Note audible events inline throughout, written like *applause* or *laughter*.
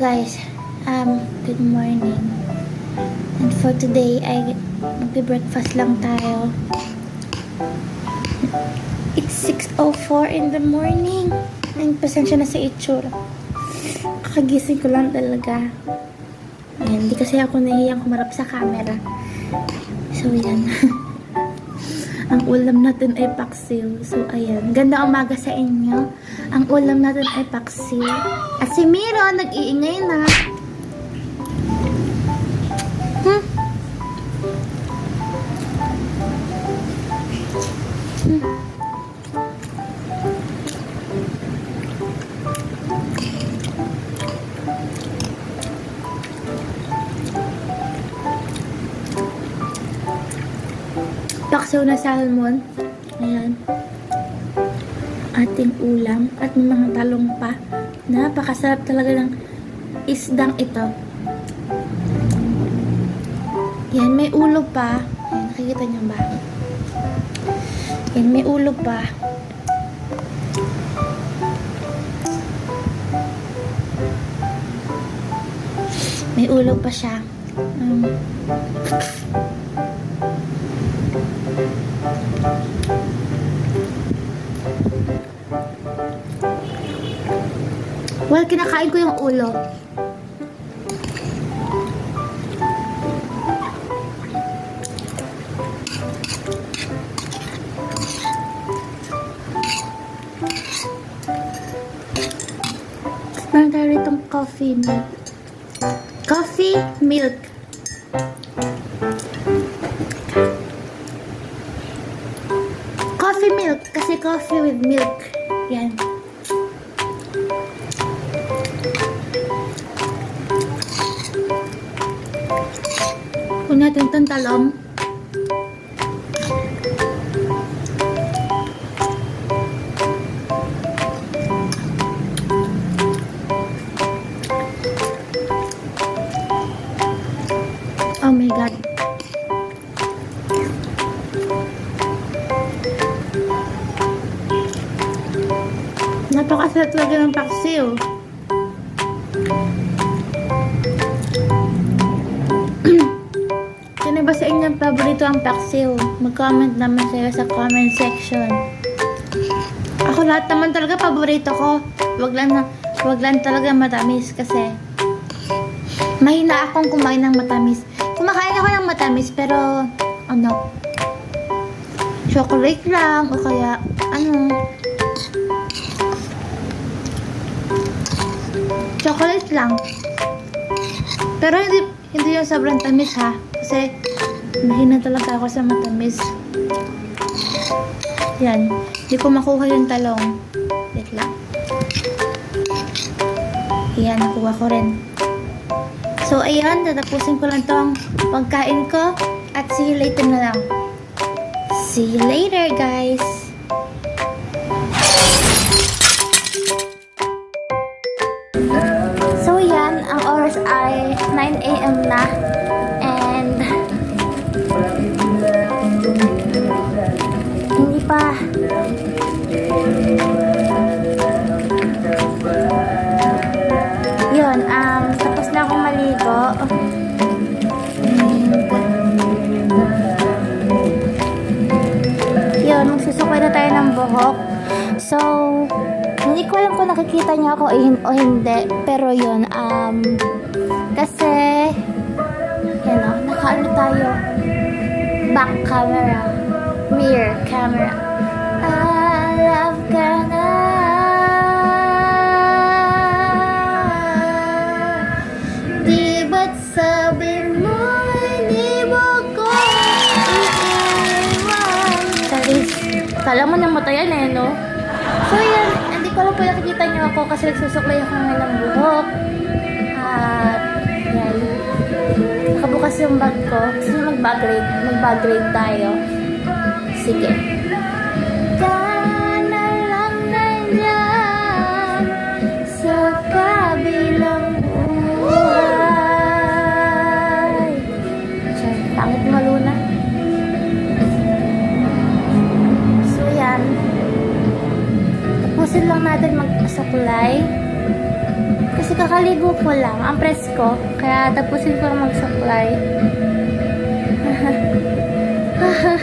guys, um, good morning. And for today, ay magbe-breakfast lang tayo. It's 6.04 in the morning. Ay, pasensya na sa itsura. Kakagising ko lang talaga. Ayan, hindi kasi ako nahihiyang kumarap sa camera. So, yan. *laughs* Ang ulam natin ay paksiw. So, ayan. Ganda umaga sa inyo. Ang ulam natin ay paksiw. At si Miro, nag-iingay na. Na salmon. Ayan. Ating ulam. At mga talong pa. Napakasarap talaga ng isdang ito. Yan, may ulo pa. Ayan, nakikita niyo ba? Yan, may ulo pa. May ulo pa siya. Um, well, kinakain ko yung ulo. Meron tayo ritong coffee milk. Coffee milk. Coffee milk. Kasi coffee with milk. Natin itong talong. Oh my God. Napakasarap talaga ng paksiw. Sino paborito ang paksiw? Mag-comment naman kayo sa comment section. Ako lahat naman talaga paborito ko. Wag lang, na, wag lang talaga matamis kasi mahina akong kumain ng matamis. Kumakain ako ng matamis pero ano chocolate lang o kaya ano chocolate lang. Pero hindi hindi yung sobrang tamis ha. Kasi mahina talaga ako sa matamis. Yan. Hindi ko makuha yung talong. Wait lang. Yan, nakuha ko rin. So, ayan. Tatapusin ko lang tong pagkain ko. At see you later na lang. See you later, guys. So yan, ang oras ay 9 a.m. na. And hindi pa yun, um, tapos na akong maligo. Yun, magsusukoy na tayo ng buhok. So, hindi ko alam kung nakikita niyo ako o hindi. Pero yun, um, kasi, yan o, nakaano tayo. Back camera. Rear camera. I love ka. Di ba't sabi mo, hindi mo ko iiwan? Charis, kala mo namatayan eh, no? So yan, hindi ko lang po nakikita niyo ako kasi nagsusuklay ako ng ng buhok. At yan. Nakabukas yung bag ko. Gusto niyo mag-bag? Mag-bag raid tayo. Sige. Pangit maluna. So yan. Tapusin lang natin magpasuklay. Kasi kakaligo ko lang. Ang presko. Kaya tapusin ko lang mag-supply.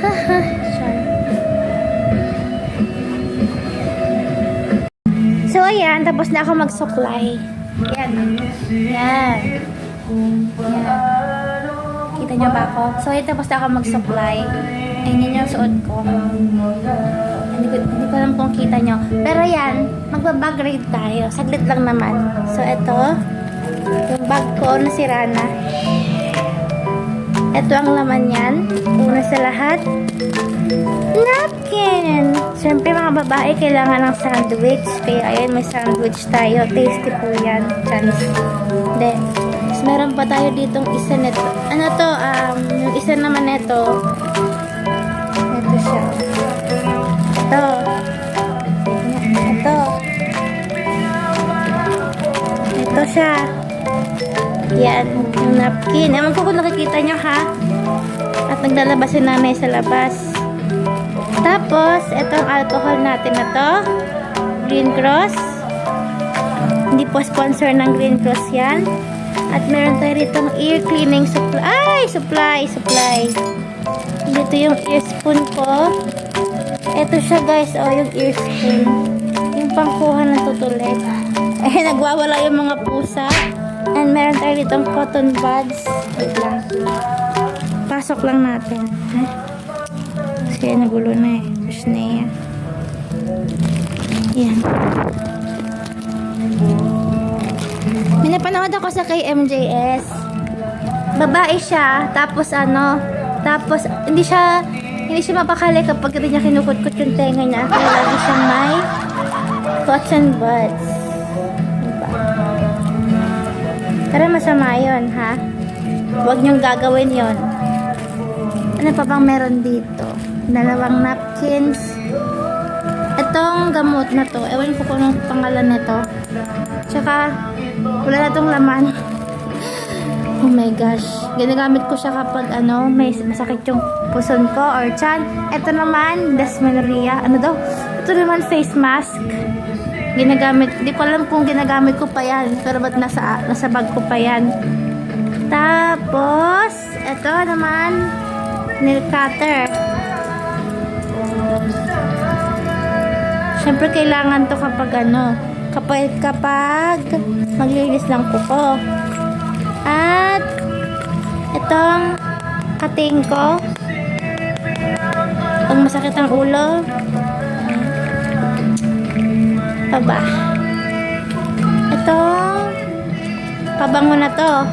*laughs* Char. So, ayan. Tapos na ako mag-supply. Yan. Yan. Yan. Kita niyo ba ako? So, ayan. Tapos na ako mag-supply. Ayan yun yung suot ko. Hindi ko, hindi ko alam kung kita nyo. Pero yan, magbabag raid tayo. Saglit lang naman. So, ito. Yung bag ko, nasira na. Ito ang laman yan. Una sa lahat. Napkin! Siyempre mga babae, kailangan ng sandwich. Kaya ayan, may sandwich tayo. Tasty po yan. Chance. Then, meron pa tayo ditong isa nito. Ano to? Um, yung isa naman nito. Ito siya. Ito. Ito. Ito siya. Yan, yung napkin. Ewan ko kung nakikita nyo ha. At naglalabas si nanay sa labas. Tapos, itong alcohol natin na to. Green Cross. Hindi po sponsor ng Green Cross yan. At meron tayo ditong ear cleaning supply. Ay, supply, supply. Dito yung ear spoon ko. Ito siya guys, oh, yung ear spoon. Yung pangkuha ng tutulit. Eh, *laughs* nagwawala yung mga pusa. And meron tayo ditong cotton buds. Wait lang. Pasok lang natin. Kasi nagulo na eh. Tapos na yan. Yan. May napanood ako sa kay MJS. Babae siya, tapos ano, tapos hindi siya hindi siya mapakali kapag hindi niya kinukutkot yung tenga niya. Kaya lagi siyang may cotton buds. Pero masama yun, ha? Huwag niyong gagawin yon. Ano pa bang meron dito? Dalawang napkins. Itong gamot na to, ewan ko kung anong pangalan nito. Tsaka, wala na tong laman. *laughs* Oh my gosh. Ginagamit ko siya kapag ano, may masakit yung puson ko or chan. Ito naman, Desmenorrhea. Ano daw? Ito naman face mask. Ginagamit, hindi ko alam kung ginagamit ko pa yan. Pero ba't nasa, nasa bag ko pa yan. Tapos, ito naman, nail cutter. Siyempre, kailangan to kapag ano, kapag, kapag maglinis ng kuko. At, itong kating ko. Pag masakit ang ulo. Ito ba? Itong pabango na to.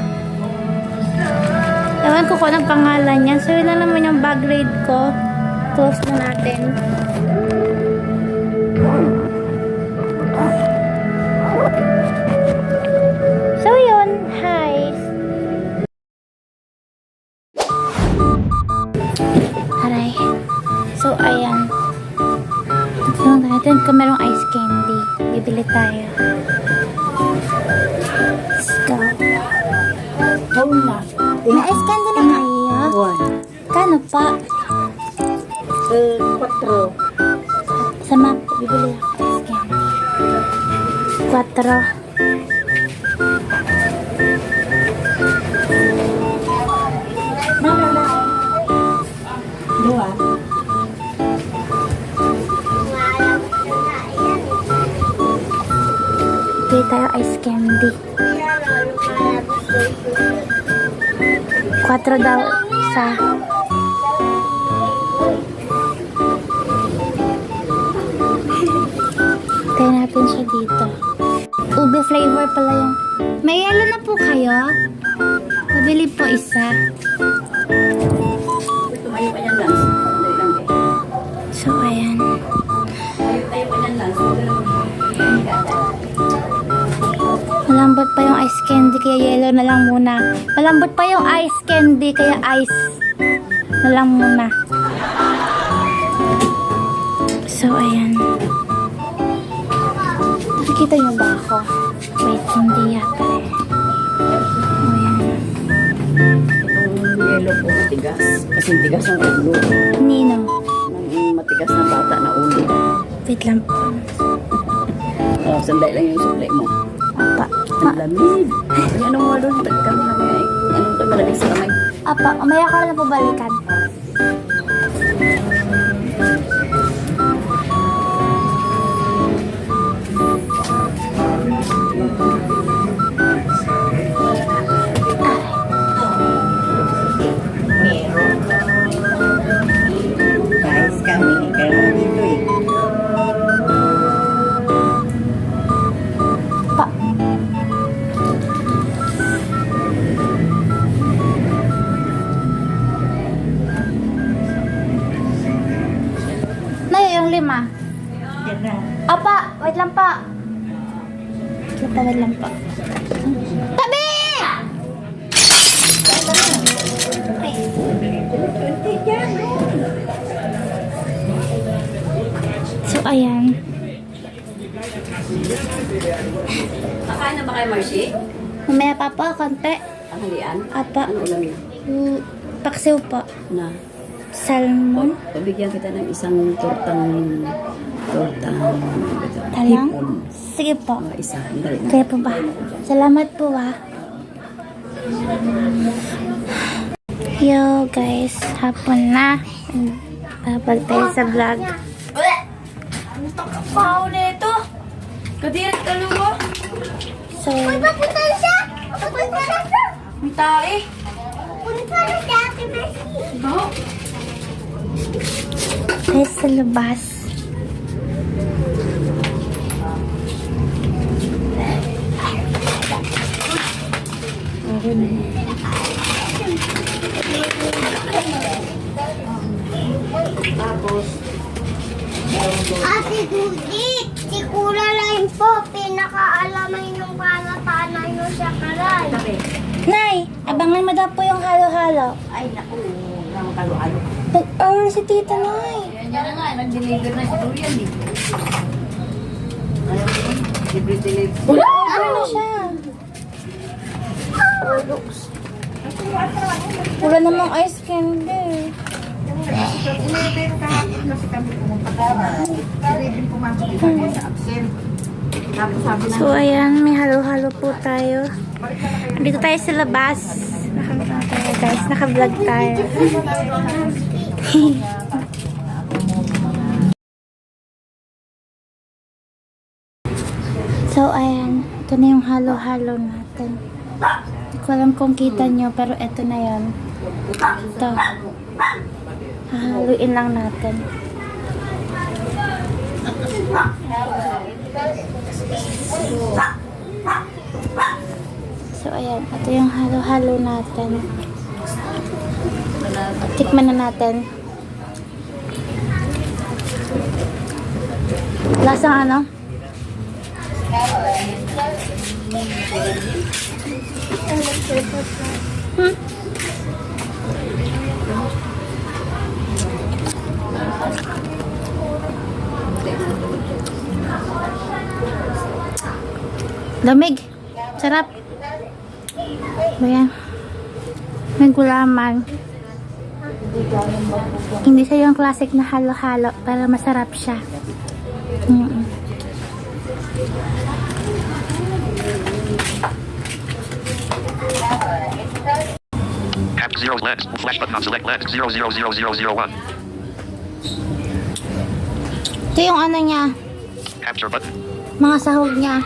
Ewan ko kung anong pangalan niya. So, yun na naman yung bag raid ko. Close na natin. ulit tayo. Let's go. Home na. Na-scan ko na. Kano pa? Eh, 4. Sa map, bibili ako. Scan. 4. 4 daw isa. *laughs* Tayo natin siya dito. Ube flavor pala yung. May yellow na po kayo? Pabili po isa. Na lang muna. Malambot pa yung ice candy, kaya ice na lang muna. So, ayan. Nakikita niyo ba ako? Wait, hindi yata eh. O, ayan. Itong yellow po matigas. Kasi tigas ang ulo. Nino. Nang matigas na bata na ulo. Wait lang po. Oh, sandali lang yung supply mo. Apa. Ang lamig. Ay, anong walo? Kami na may, anong ito malamig sa kamay? Apa, umaya ka na po ayan. Kakain na ba kayo, Marcy? Mamaya pa po, konti. Tanghalian? Apa, Ano ulam yun? mm, paksiw po. Na. Salmon. Pabigyan kita ng isang tortang tortang Talang? Sige po. Mga isa. Dali na. Kaya po ba? Salamat po ah. Yo guys, hapon na. Babag tayo sa vlog. Pao na ito. Kadirit ka lumo. So, Papunta siya! Papunta siya! May tae. Punta na si Ate Mercy! Baho. tayo sa labas. Ate Dudit! Si Kula Line po, pinakaalaman yung panatanay nyo sa karal. Nay, abangan mo daw po yung halo-halo. Ay, naku. Nang kalo-alo. Nag-hour si tita Nay. Yan yan na nga. Nag-deliver na si Durian eh. Ayaw ko. Libre-deliver. Wala, ano na siya? Wala namang ice candy. So, ayan, may halo-halo po tayo. Dito tayo sa labas. Naka, tayo, guys, naka-vlog tayo. *laughs* so, ayan. Ito na yung halo-halo natin. Hindi ko alam kung kita nyo, pero ito na yan. Ito. Hahaluin lang natin. So, ayan. Ito yung halo-halo natin. Tikman na natin. Lasang ano? Hmm? Lamig. Sarap. Ayan. May gulaman. Hindi siya yung classic na halo-halo, pero masarap siya. Mm. Tap zero lens. Flash button on select lens. Zero zero zero zero zero one. Ito yung ano niya, Capture button. mga sahog niya.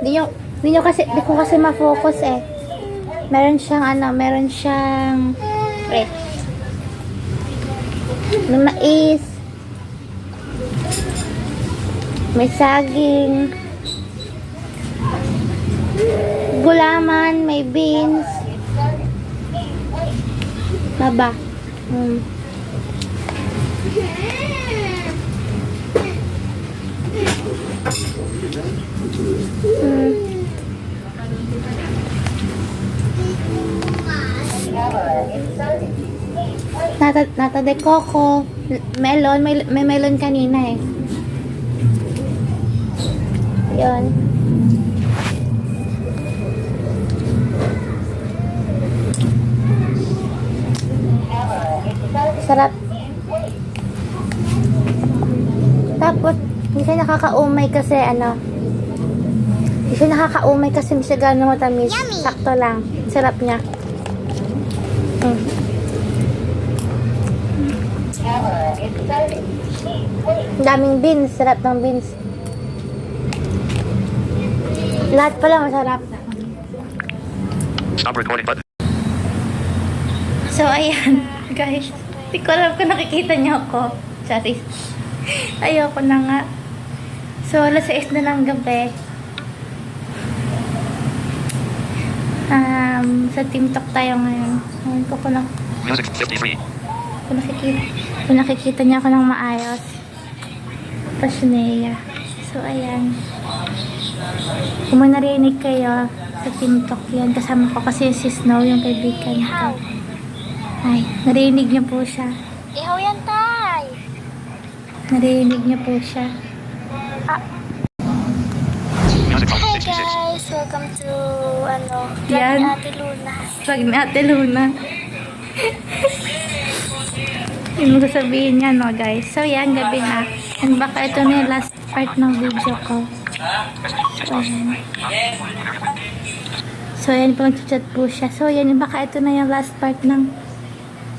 Di yung, di nyo kasi, di ko kasi ma-focus eh. Meron siyang ano, meron siyang, wait. May mais. May saging. Gulaman, may beans. Baba. Hmm. Hmm. Nata, nata de coco. Melon. May, may melon kanina eh. Yun. Sarap. Tapos, minsan nakakaumay kasi ano, Hindi nakakaumay kasi hindi siya gano'ng matamis. Sakto lang. Sarap niya. Mm. Daming beans. Sarap ng beans. Lahat pala masarap. Stop recording button. So, ayan. Guys, hindi ko alam kung nakikita niyo ako. Sorry. Ayoko na nga. So, alas 6 na ng gabi. Um, sa Team Talk tayo ngayon. Ngayon ko kung, na, Music 53. kung, nakikita, kung nakikita niyo ako ng maayos. Passionea. So, ayan. Kung may narinig kayo sa Team Talk yan, kasama ko kasi si Snow, yung kaibigan ko. Ay, narinig niyo po siya. Ihaw yan, tay. Narinig niyo po siya. Music Hi 66. guys, welcome to ano, vlog Yan. ni Ate Luna. *laughs* Pag ni Ate Luna. Yung sasabihin niya, no, guys. So, yan, gabi na. And baka ito na yung last part ng video ko. So, yan. So, yan, pag chat po siya. So, yan, baka ito na yung last part ng,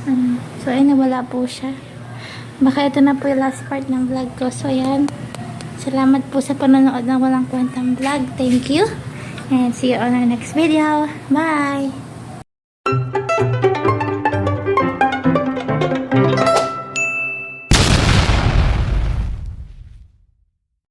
ano, so, ayun, nawala po siya. Baka ito na po yung last part ng vlog ko. So, yan. Salamat po sa panonood ng Walang Kwentang Vlog. Thank you. And see you on our next video. Bye!